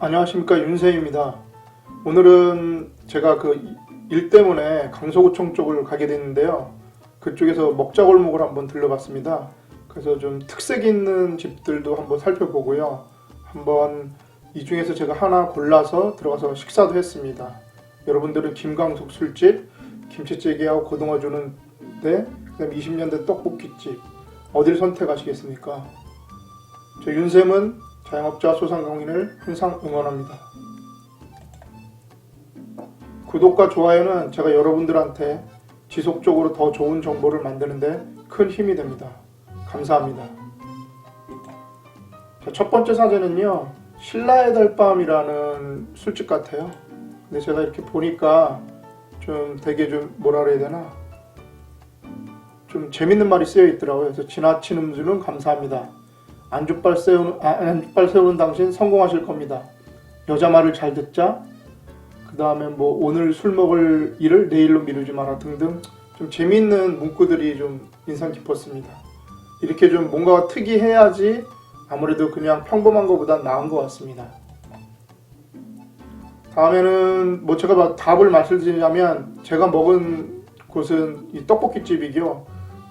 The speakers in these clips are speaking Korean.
안녕하십니까 윤세입니다. 오늘은 제가 그 일 때문에 강서구청 쪽을 가게 됐는데요. 그쪽에서 먹자골목을 한번 들려봤습니다. 그래서 좀 특색 있는 집들도 한번 살펴보고요. 한번 이 중에서 제가 하나 골라서 들어가서 식사도 했습니다. 여러분들은 김광석 술집, 김치찌개하고 고등어 주는 데, 그다음 20년대 떡볶이집 어디를 선택하시겠습니까? 저 윤쌤은 자영업자 소상공인을 항상 응원합니다. 구독과 좋아요는 제가 여러분들한테 지속적으로 더 좋은 정보를 만드는데 큰 힘이 됩니다. 감사합니다. 자, 첫 번째 사진은요, 신라의 달밤이라는 술집 같아요. 근데 제가 이렇게 보니까 좀 되게 좀 뭐라 그래야 되나? 좀 재밌는 말이 쓰여 있더라고요. 그래서 지나친 음주는 감사합니다. 안주빨 세우는 아, 안주빨 세우는 당신 성공하실 겁니다. 여자 말을 잘 듣자. 그 다음에 뭐 오늘 술 먹을 일을 내일로 미루지 마라 등등 좀 재미있는 문구들이 좀 인상 깊었습니다. 이렇게 좀 뭔가 특이해야지 아무래도 그냥 평범한 것보다 나은 것 같습니다. 다음에는 뭐 제가 막 답을 말씀드리자면 제가 먹은 곳은 이 떡볶이 집이요.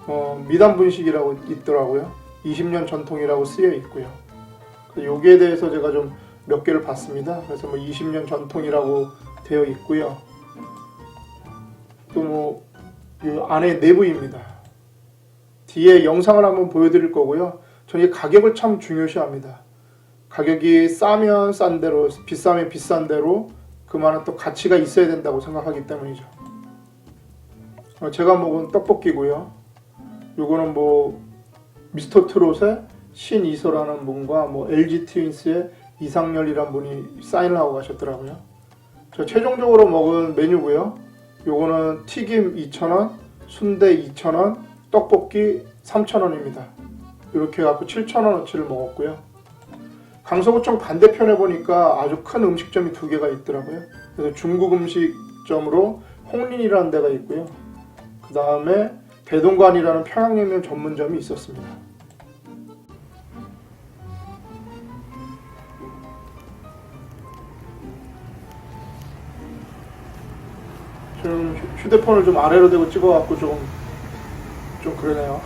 어, 미담 분식이라고 있더라고요. 20년 전통이라고 쓰여 있고요. 그 여기에 대해서 제가 좀 몇 개를 봤습니다. 그래서 뭐 20년 전통이라고 되어 있고요. 또뭐이 안에 내부입니다. 뒤에 영상을 한번 보여드릴 거고요. 저는 이 가격을 참 중요시합니다. 가격이 싸면 싼 대로, 비싸면 비싼 대로 그만한 또 가치가 있어야 된다고 생각하기 때문이죠. 어, 제가 먹은 떡볶이고요. 요거는 뭐 미스터 트롯의 신 이서라는 분과 뭐 LG 트윈스의 이상열이란 분이 사인을 하고 가셨더라고요. 저 최종적으로 먹은 메뉴고요. 요거는 튀김 2,000원, 순대 2,000원, 떡볶이 3,000원입니다. 이렇게 해갖고 7,000원어치를 먹었고요. 강서구청 반대편에 보니까 아주 큰 음식점이 두 개가 있더라고요. 그래서 중국 음식점으로 홍린이라는 데가 있고요. 그 다음에 대동관이라는 평양냉면 전문점이 있었습니다. 지금 휴- 휴대폰을 좀 아래로 대고 찍어갖고 좀, 좀 그러네요.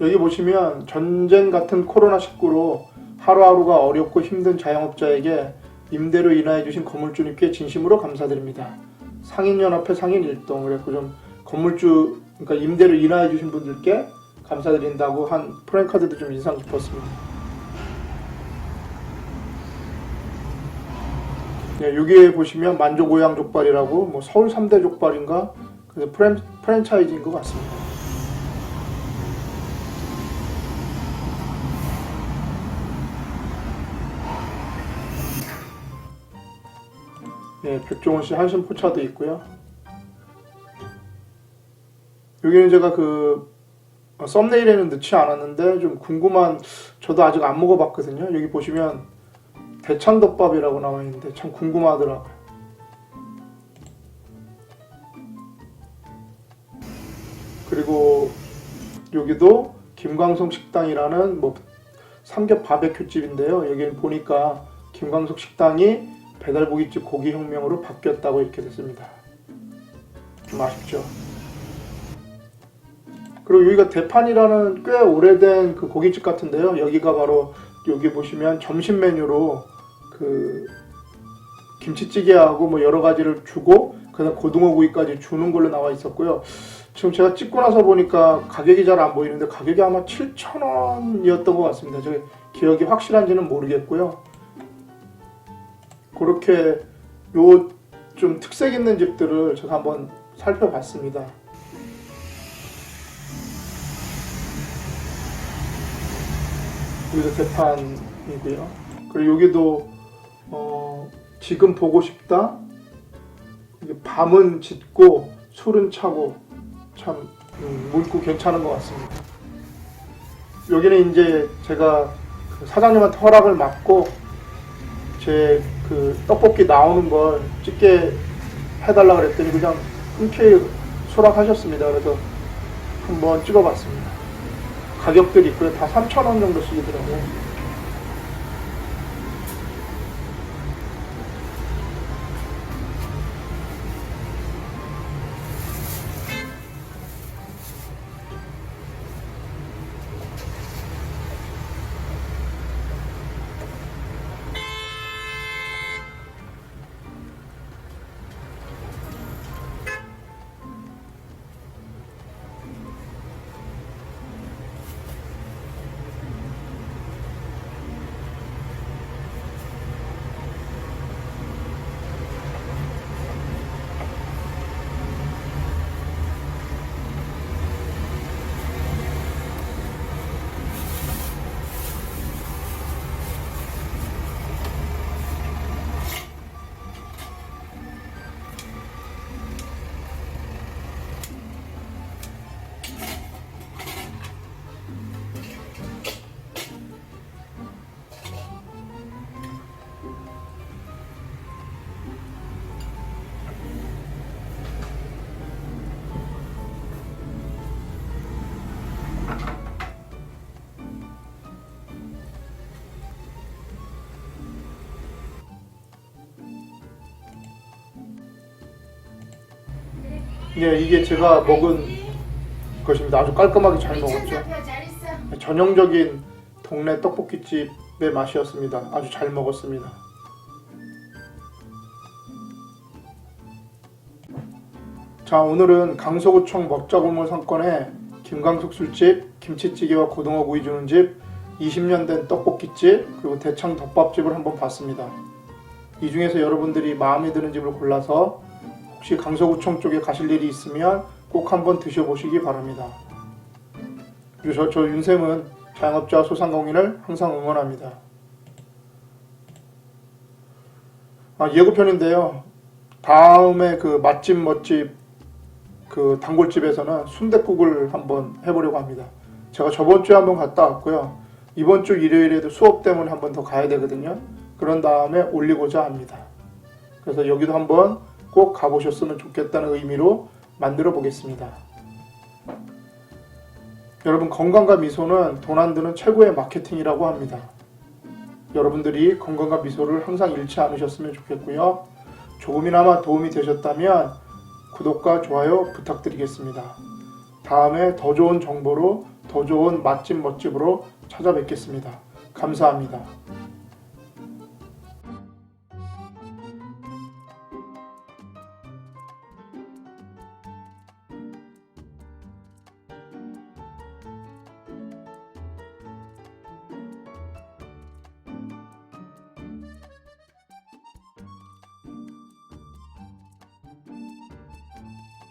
여기 보시면 전쟁 같은 코로나19로 하루하루가 어렵고 힘든 자영업자에게 임대로 인하해 주신 건물주님께 진심으로 감사드립니다. 상인연합회 상인 일동 그래서 좀 건물주 그러니까 임대로 인하해 주신 분들께 감사드린다고 한 프랭카드도 좀 인상 깊었습니다. 네, 여기에 보시면 만조고양 족발이라고 뭐 서울 3대 족발인가 그래서 프랜, 프랜차이즈인 것 같습니다. 네, 백종원 씨 한신 포차도 있고요. 여기는 제가 그 어, 썸네일에는 넣지 않았는데 좀 궁금한 저도 아직 안 먹어봤거든요. 여기 보시면 대창덮밥이라고 나와 있는데 참 궁금하더라고요. 그리고 여기도 김광석 식당이라는 뭐 삼겹 바베큐 집인데요. 여기는 보니까 김광석 식당이 배달고깃집 고기 혁명으로 바뀌었다고 이렇게 됐습니다. 좀 아쉽죠. 그리고 여기가 대판이라는 꽤 오래된 그 고깃집 같은데요. 여기가 바로 여기 보시면 점심 메뉴로 그 김치찌개하고 뭐 여러 가지를 주고 그다음 고등어구이까지 주는 걸로 나와 있었고요. 지금 제가 찍고 나서 보니까 가격이 잘 안 보이는데 가격이 아마 7,000원이었던 것 같습니다. 저 기억이 확실한지는 모르겠고요. 그렇게 요 좀 특색 있는 집들을 제가 한번 살펴봤습니다. 여기도 대판이고요. 그리고 여기도 어, 지금 보고 싶다. 밤은 짙고 술은 차고 참 음, 문구 괜찮은 것 같습니다. 여기는 이제 제가 그 사장님한테 허락을 받고 제 그 떡볶이 나오는 걸 찍게 해달라 그랬더니 그냥 흔쾌히 수락하셨습니다. 그래서 한번 찍어봤습니다. 가격들이 있고요. 다 3,000원 정도 쓰이더라고요. 예, 이게 제가 먹은 것입니다. 아주 깔끔하게 잘 먹었죠. 전형적인 동네 떡볶이집의 맛이었습니다. 아주 잘 먹었습니다. 자, 오늘은 강서구청 먹자골목 상권의 김광석 술집, 김치찌개와 고등어 구이 주는 집, 20년 된 떡볶이집, 그리고 대창 덮밥집을 한번 봤습니다. 이 중에서 여러분들이 마음에 드는 집을 골라서 혹시 강서구청 쪽에 가실 일이 있으면 꼭 한번 드셔보시기 바랍니다. 그리고 저, 저 윤쌤은 자영업자 소상공인을 항상 응원합니다. 아, 예고편인데요. 다음에 그 맛집 멋집 그 단골집에서는 순댓국을 한번 해보려고 합니다. 제가 저번 주에 한번 갔다 왔고요. 이번 주 일요일에도 수업 때문에 한번 더 가야 되거든요. 그런 다음에 올리고자 합니다. 그래서 여기도 한번 꼭 가보셨으면 좋겠다는 의미로 만들어 보겠습니다. 여러분 건강과 미소는 돈 안 드는 최고의 마케팅이라고 합니다. 여러분들이 건강과 미소를 항상 잃지 않으셨으면 좋겠고요. 조금이나마 도움이 되셨다면 구독과 좋아요 부탁드리겠습니다. 다음에 더 좋은 정보로 더 좋은 맛집 멋집으로 찾아뵙겠습니다. 감사합니다.